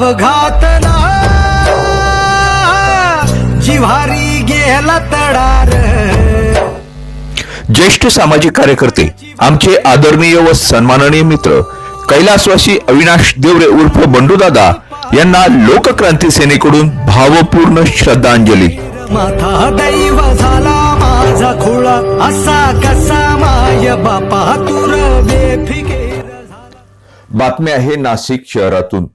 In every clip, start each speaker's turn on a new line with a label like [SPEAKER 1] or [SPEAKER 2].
[SPEAKER 1] घाव घातला जिव्हारी गेला तडार
[SPEAKER 2] ज्येष्ठ सामाजिक कार्यकर्ते आमचे आदरणीय व सन्माननीय मित्र कैलासवासी अविनाश देवरे उर्फ बंडूदादा यांना लोकक्रांती सेनेकडून भावपूर्ण श्रद्धांजली.
[SPEAKER 1] माथा दैव झाला माझा खुळा असा कसा माय बापा तुर
[SPEAKER 2] बातमी आहे नाशिक शहरातून.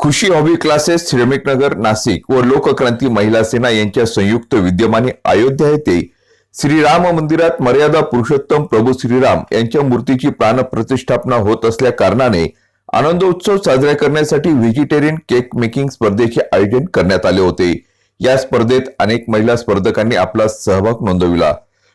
[SPEAKER 2] खुशी हॉबी क्लासेस श्रमिक नगर नाशिक व लोकक्रांती महिला सेना यांच्या संयुक्त विद्यमाने अयोध्या येथे श्रीराम मंदिरात मर्यादा पुरुषोत्तम प्रभू श्रीराम यांच्या मूर्तीची प्राण प्रतिष्ठापना होत असल्या कारणाने आनंदोत्सव साजरा करण्यासाठी व्हेजिटेरियन केक मेकिंग स्पर्धेचे आयोजन करण्यात आले होते. या स्पर्धेत अनेक महिला स्पर्धकांनी आपला सहभाग नोंदविला.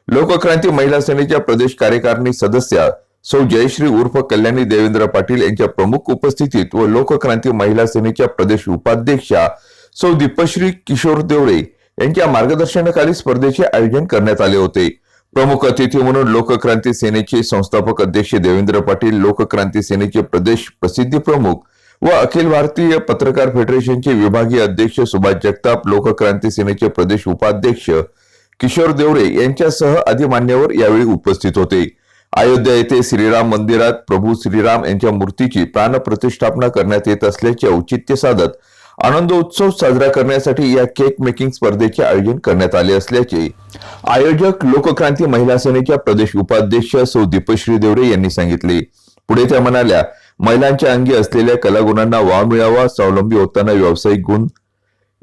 [SPEAKER 2] लोकक्रांती महिला सेनेच्या प्रदेश कार्यकारिणी सदस्या सौ जयश्री उर्फ कल्याणी देवेंद्र पाटील यांच्या प्रमुख उपस्थितीत व लोकक्रांती महिला सेनेच्या प्रदेश उपाध्यक्षा सौ दीपश्री किशोर देवळे यांच्या मार्गदर्शनाखाली स्पर्धेचे आयोजन करण्यात आले होते. प्रमुख अतिथी म्हणून लोकक्रांती सेनेचे संस्थापक अध्यक्ष देवेंद्र पाटील लोकक्रांती सेनेचे प्रदेश प्रसिद्धी प्रमुख व अखिल भारतीय पत्रकार फेडरेशनचे विभागीय अध्यक्ष सुभाष जगताप लोकक्रांती सेनेचे प्रदेश उपाध्यक्ष किशोर देवरे यांच्यासह आदी मान्यवर यावेळी उपस्थित होते. अयोध्या येथे श्रीराम मंदिरात प्रभू श्रीराम यांच्या मूर्तीची प्राण प्रतिष्ठापना करण्यात येत असल्याचे औचित्य साधत आनंदोत्सव साजरा करण्यासाठी या केक मेकिंग स्पर्धेचे आयोजन करण्यात आले असल्याचे आयोजक लोकक्रांती महिला सेनेच्या प्रदेश उपाध्यक्ष सौ दीपश्री देवरे यांनी सांगितले. पुढे त्या म्हणाल्या महिलांच्या अंगी असलेल्या कलागुणांना वाव मिळावा स्वावलंबी होताना व्यावसायिक गुण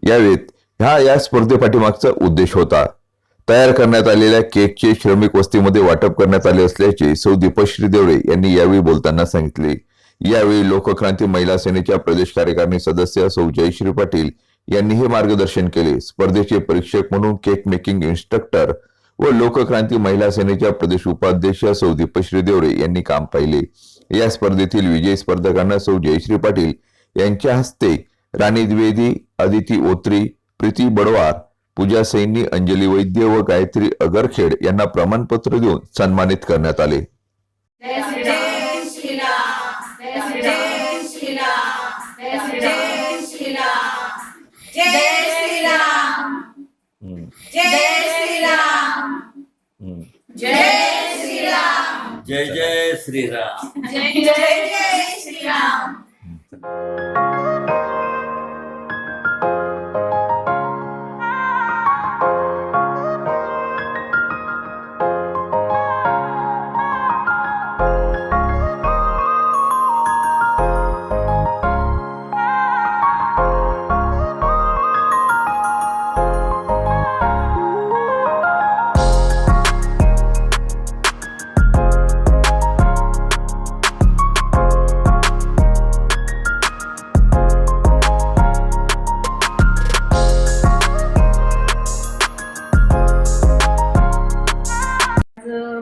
[SPEAKER 2] यावेत. हा या स्पर्धेपाठीमागचा उद्देश होता. तयार करण्यात आलेल्या केकचे श्रमिक वस्तीमध्ये वाटप करण्यात आले असल्याचे सौ दीपश्री देवळे यांनी यावेळी बोलताना सांगितले. यावेळी लोकक्रांती महिला सेनेच्या प्रदेश कार्यकारिणी सदस्य सौ जयश्री पाटील यांनी हे मार्गदर्शन केले. स्पर्धेचे परीक्षक म्हणून केक मेकिंग इन्स्ट्रक्टर व लोकक्रांती महिला सेनेच्या प्रदेश उपाध्यक्ष सौ दीपश्री देवरे यांनी काम पाहिले. या स्पर्धेतील विजयी स्पर्धकांना सौ जयश्री पाटील यांच्या हस्ते राणी द्विवेदी अदिती ओत्री प्रीती बडवार पूजा सैनी अंजली वैद्य व गायत्री अगरखेड यांना प्रमाणपत्र देऊन सन्मानित करण्यात आले.
[SPEAKER 3] जय श्रीराम जय श्रीराम जय जय श्रीराम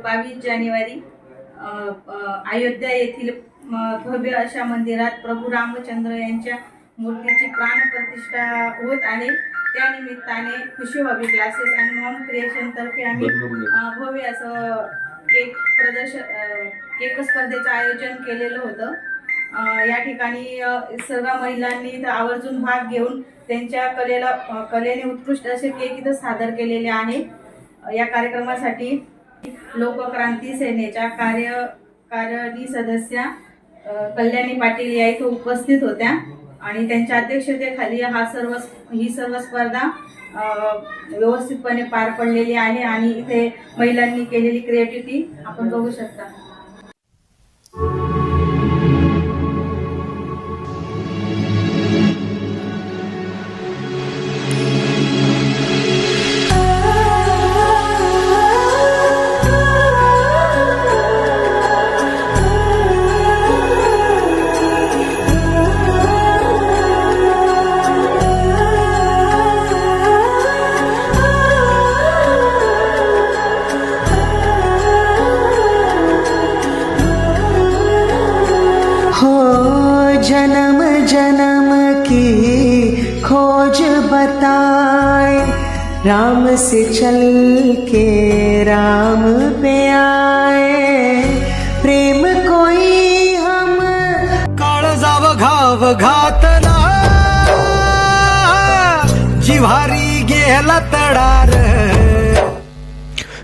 [SPEAKER 4] बावीस जानेवारी अयोध्या येथील भव्य अशा मंदिरात प्रभू रामचंद्र यांच्या मूर्तीची प्राणप्रतिष्ठा होत आहे. त्या निमित्ताने खुशी हॉबी क्लासेस आणि मॉम क्रिएशन तर्फे आम्ही भव्य असं केक प्रदर्शन केक स्पर्धेचं आयोजन केलेलं होतं. या ठिकाणी सर्व महिलांनी आवर्जून भाग घेऊन त्यांच्या कलेला कलेने उत्कृष्ट असे केक इथं सादर केलेले आहे. या कार्यक्रमासाठी लोकक्रांती सेनेच्या कार्यकारिणी सदस्या कल्याणी पाटील या इथं उपस्थित होत्या. आणि त्यांच्या अध्यक्षतेखाली हा सर्व ही सर्व स्पर्धा व्यवस्थितपणे पार पडलेली आहे आणि इथे महिलांनी केलेली क्रिएटिव्हिटी आपण बघू शकता.
[SPEAKER 5] राम से चल के राम पे आए। प्रेम कोई हम
[SPEAKER 1] काळजाव घाव घातला जिव्हारी गेला तडार।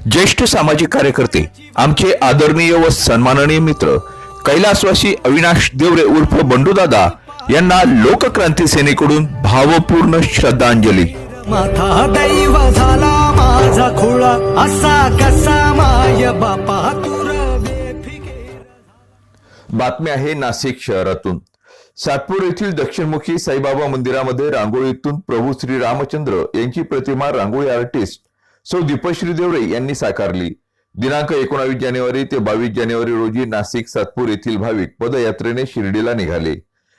[SPEAKER 2] ज्येष्ठ सामाजिक कार्यकर्ते आमचे आदरणीय व सन्माननीय मित्र कैलासवासी अविनाश देवरे उर्फ बंडूदादा यांना लोकक्रांती सेनेकडून भावपूर्ण श्रद्धांजली.
[SPEAKER 1] माथा दैव झाला माझा खुळा असा कसा माय बापा
[SPEAKER 2] बातमी आहे नाशिक शहरातून. सातपूर येथील दक्षिणमुखी साईबाबा मंदिरामध्ये रांगोळीतून प्रभू श्री रामचंद्र यांची प्रतिमा रांगोळी आर्टिस्ट सौ दीपश्री देवरे यांनी साकारली. दिनांक एकोणावीस जानेवारी ते बावीस जानेवारी रोजी नाशिक सातपूर येथील भाविक पदयात्रेने शिर्डीला निघाले.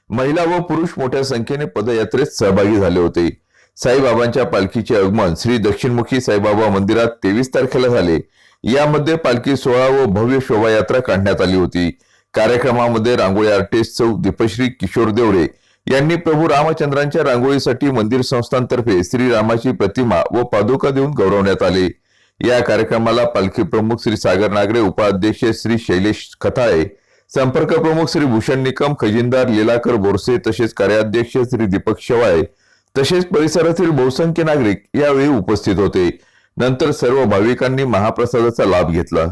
[SPEAKER 2] महिला व पुरुष मोठ्या संख्येने पदयात्रेत सहभागी झाले होते. साईबाबांच्या पालखीचे आगमन श्री दक्षिणमुखी साईबाबा मंदिरात तेवीस तारखेला झाले. यामध्ये पालखी सोहळा व भव्य शोभायात्रा काढण्यात आली होती. कार्यक्रमामध्ये रांगोळी आर्टिस्ट चौ दीपश्री किशोर देवडे यांनी प्रभू रामचंद्रांच्या रांगोळीसाठी मंदिर संस्थांतर्फे श्रीरामाची प्रतिमा व पादुका देऊन गौरवण्यात आले. या कार्यक्रमाला पालखी प्रमुख श्री सागर नागरे उपाध्यक्ष श्री शैलेश खताळे संपर्क प्रमुख श्री भूषण निकम खजिनदार लीलाकर बोरसे तसेच कार्याध्यक्ष श्री दीपक शेवाळे तसेच परिसरातील बहुसंख्य नागरिक यावेळी उपस्थित होते. नंतर सर्व भाविकांनी महाप्रसादाचा लाभ घेतला.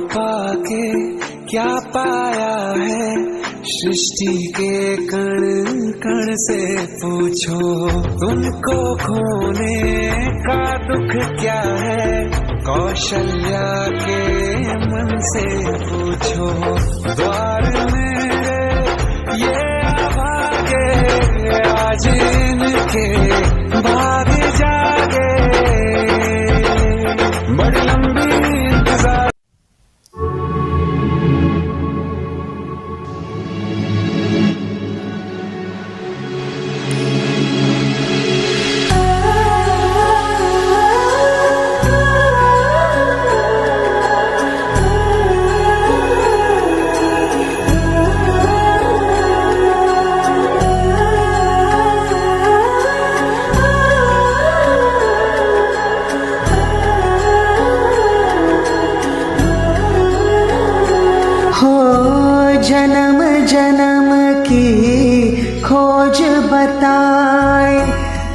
[SPEAKER 5] पाके क्या पाया है? सृष्टि के कण कण से पूछो, तुमको खोने का दुख क्या है? कौशल्या के मन से पूछो, द्वार मेरे ये भागे आज इनके भाग जागे।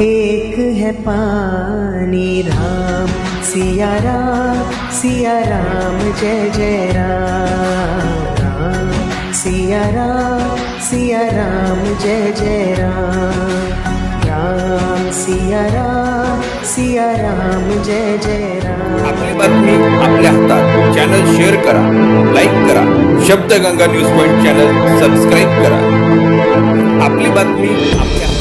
[SPEAKER 5] एक है पानी राम, सिया राम सिया राम, जय जय राम। राम सिया राम सिया राम, जय जय राम। राम, सिया राम सिया राम, जय जय राम।
[SPEAKER 6] आपली बातमी आपल्या हातात. चॅनल शेअर करा लाईक करा. Shabdganga news point channel subscribe करा. आपली बातमी आपल्या